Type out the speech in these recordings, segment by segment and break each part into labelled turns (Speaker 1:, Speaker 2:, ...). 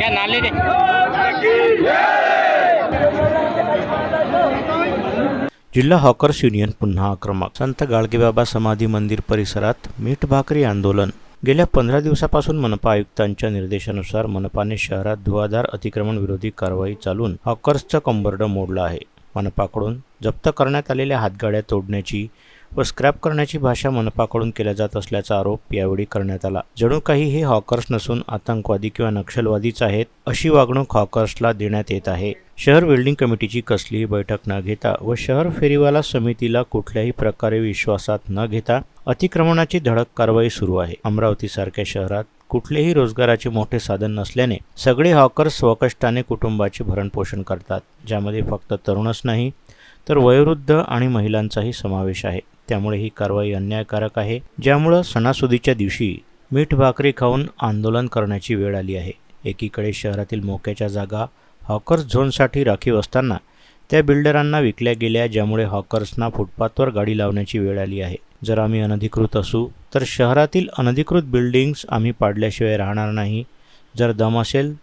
Speaker 1: या नाले
Speaker 2: जिल्हा हॉकर्स युनियन पुन्हा आक्रमक. संत गाडगेबाबा समाधी मंदिर परिसरात मीठ भाकरी आंदोलन. गेल्या पंधरा दिवसापासून मनपा आयुक्तांच्या निर्देशानुसार मनपाने शहरात धुवाधार अतिक्रमण विरोधी कारवाई चालून हॉकर्सचं कंबरडं मोडलं आहे. मनपाकडून जप्त करण्यात आलेल्या हातगाड्या तोडण्याची व स्क्रॅप करण्याची भाषा मनपाकडून केल्या जात असल्याचा आरोप यावेळी करण्यात आला. जणू काही हे हॉकर्स नसून आतंकवादी किंवा नक्षलवादीच आहेत अशी वागणूक हॉकर्सला देण्यात येत आहे. शहर बिल्डिंग कमिटीची कसलीही बैठक न घेता व शहर फेरीवाला समितीला कुठल्याही प्रकारे विश्वासात न घेता अतिक्रमणाची धडक कारवाई सुरू आहे. अमरावतीसारख्या शहरात कुठलेही रोजगाराचे मोठे साधन नसल्याने सगळे हॉकर्स स्वकष्टाने कुटुंबाचे भरणपोषण करतात. ज्यामध्ये फक्त तरुणच नाही तर वयोवृद्ध आणि महिलांचाही समावेश आहे. त्यामुळे ही कारवाई अन्यायकारक आहे. ज्यामुळं सणासुदीच्या दिवशी मीठ भाकरी खाऊन आंदोलन करण्याची वेळ आली आहे. एकीकडे शहरातील मोक्याच्या जागा हॉकर्स झोनसाठी राखीव असताना त्या बिल्डरांना विकल्या गेल्या ज्यामुळे हॉकर्सना फुटपाथवर गाडी लावण्याची वेळ आली आहे. जर आम्ही अनधिकृत असू तर शहरातील अनधिकृत बिल्डिंग्स आम्ही पाडल्याशिवाय राहणार नाही. जर दम असेल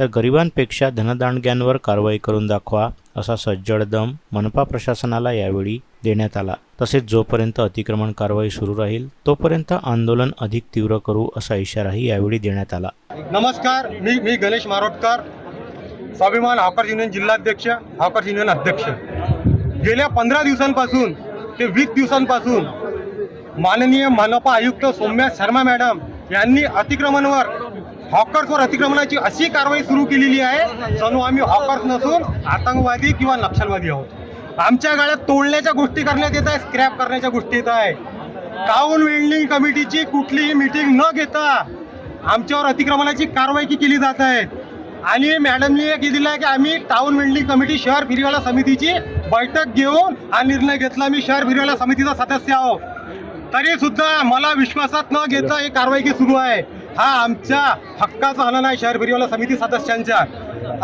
Speaker 2: तर गरिबांपेक्षा धनदांडग्यांवर कारवाई करून दाखवा असा सज्जड दम मनपा प्रशासनाला यावेळी देण्यात आला. तसेच जोपर्यंत अतिक्रमण कारवाई सुरू राहील तोपर्यंत आंदोलन अधिक तीव्र करू असा इशाराही यावेळी देण्यात आला.
Speaker 3: नमस्कार मी मी गणेश मारोटकर स्वाभिमान हॉकर्स युनियन जिल्हाध्यक्ष हॉकर्स युनियन अध्यक्ष. गेल्या पंधरा दिवसांपासून ते वीस दिवसांपासून माननीय मनपा आयुक्त सौम्या शर्मा मॅडम यांनी अतिक्रमणावर हॉकर्सवर अतिक्रमणाची अशी कारवाई सुरू केलेली आहे. जणू आम्ही हॉकर्स नसून आतंकवादी किंवा नक्षलवादी आहोत. आमच्या गाड्यात तोडण्याच्या गोष्टी करण्यात येत आहे स्क्रॅप करण्याच्या गोष्टी येत आहे टाऊन वेल्डिंग कमिटीची कुठलीही मीटिंग न घेता आमच्यावर अतिक्रमणाची कारवाई केली जात आहे. आणि मॅडमनी एक हे दिलं आहे की आम्ही टाऊन वेल्डिंग कमिटी शहर फिरवाला समितीची बैठक घेऊन हा निर्णय घेतला. मी शहर फिरवाला समितीचा सदस्य आहोत. तरी सुद्धा मला विश्वासात न घेता ही कारवाई सुरू आहे. हा आमच्या हक्काचा हनन आहे शहर फेरीवाला समिती सदस्यांच्या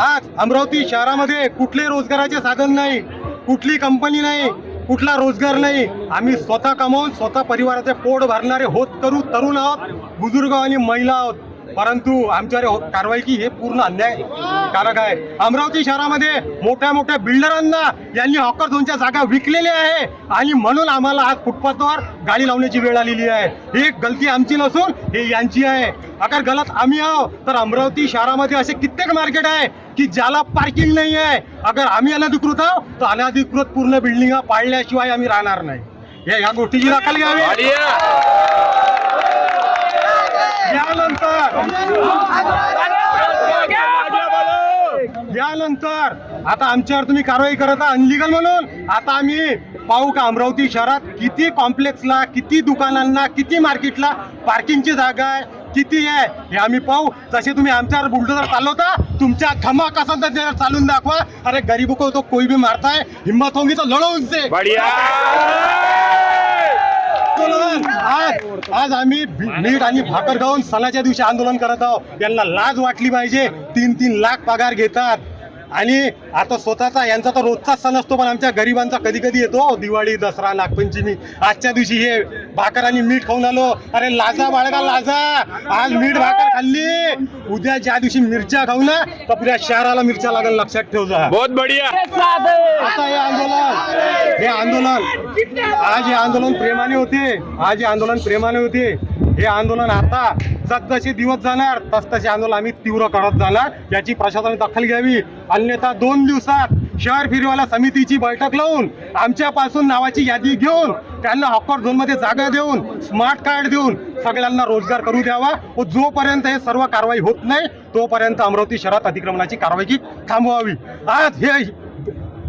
Speaker 3: आज अमरावती शहरामध्ये कुठले रोजगाराचे साधन नाही कुठली कंपनी नाही कुठला रोजगार नाही. आम्ही स्वतः कमावून स्वतः परिवाराचे पोट भरणारे होत करू तरुण आहोत बुजुर्ग आणि महिला आहोत. परंतु आमच्यावर हो- कारवाई की हे पूर्ण अन्यायकारक आहे. अमरावती शहरामध्ये मोठ्या मोठ्या बिल्डरांना यांनी हॉकर झोनच्या जागा विकलेल्या आहे. आणि म्हणून आम्हाला आज फुटपाथवर गाडी लावण्याची वेळ आलेली आहे. ही गलती आमची नसून हे यांची आहे. अगर गलत आम्ही आहो तर अमरावती शहरामध्ये असे कित्येक मार्केट आहे की ज्याला पार्किंग नाही आहे. अगर आम्ही अनधिकृत आहो तर अनधिकृत पूर्ण बिल्डिंग पाडल्याशिवाय आम्ही राहणार नाही. हे या गोष्टीची दखल घ्यावी. यानंतर यानंतर आता आमच्यावर तुम्ही कारवाई करत आहात. अनलिगल म्हणून. आता आम्ही पाहू का अमरावती शहरात किती कॉम्प्लेक्सला किती दुकानांना किती मार्केटला पार्किंगची जागा आहे किती आहे हे आम्ही पाहू. तसे तुम्ही आमच्यावर बुलडोजर चालवता तुमच्या धमा असाल तर चालून दाखवा. अरे गरीब को तो कोई भी मारताय हिंमत हिम्मत होगी तो लढो आंदोलन. आज आज आम्ही भी- मीठ आणि भाकर खाऊन सणाच्या दिवशी आंदोलन करत आहोत. यांना लाज वाटली पाहिजे. तीन तीन लाख पगार घेतात. आणि आता स्वतःचा यांचा तर रोजचाच सण असतो पण आमच्या गरिबांचा कधी कधी येतो दिवाळी दसरा नागपंचमी. आजच्या दिवशी हे भाकर आणि मीठ खाऊन आलो. अरे लाजा बाळगा लाजा. आज मीठ भाकर खाल्ली. उद्या ज्या दिवशी मिरच्या खाऊ ना तर पुऱ्या शहराला मिरच्या लागेल लक्षात ठेव जा
Speaker 1: बहुत बढ़िया.
Speaker 3: आता हे आंदोलन. हे आंदोलन. आज हे आंदोलन प्रेमाने होते. आज हे आंदोलन प्रेमाने होते. हे आंदोलन आता जसजसे दिवस जाणार तसतसे आंदोलन आम्ही तीव्र करत जाणार. याची प्रशासनाने दखल घ्यावी. अन्यथा दोन दिवसात शहर फिरवाला समितीची बैठक लावून आमच्यापासून नावाची यादी घेऊन त्यांना हॉकर झोनमध्ये जागा देऊन स्मार्ट कार्ड देऊन सगळ्यांना रोजगार करू द्यावा. व जोपर्यंत हे सर्व कारवाई होत नाही तोपर्यंत अमरावती शहरात अतिक्रमणाची कारवाई थांबवावी. आज हे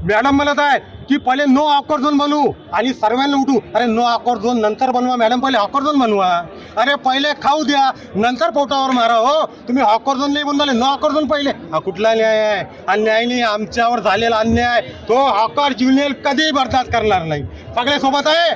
Speaker 3: मॅडम म्हणत आहे की पहिले नो ऑकर झोन बनवू. आणि सर्वांना उठू. अरे नो ऑकर झोन नंतर बनवा. मॅडम पहिले ऑकर झोन बनवा. अरे पहिले खाऊ द्या. नंतर पोटावर मारा हो. तुम्ही ऑकर झोन नाही बनवले नो ऑकर झोन पहिले. हा कुठला न्याय आहे? अन्याय नाही. आमच्यावर झालेला अन्याय. तो हॉकर जीवनेल कधीही बर्दास्त करणार नाही. सगळे सोबत आहे?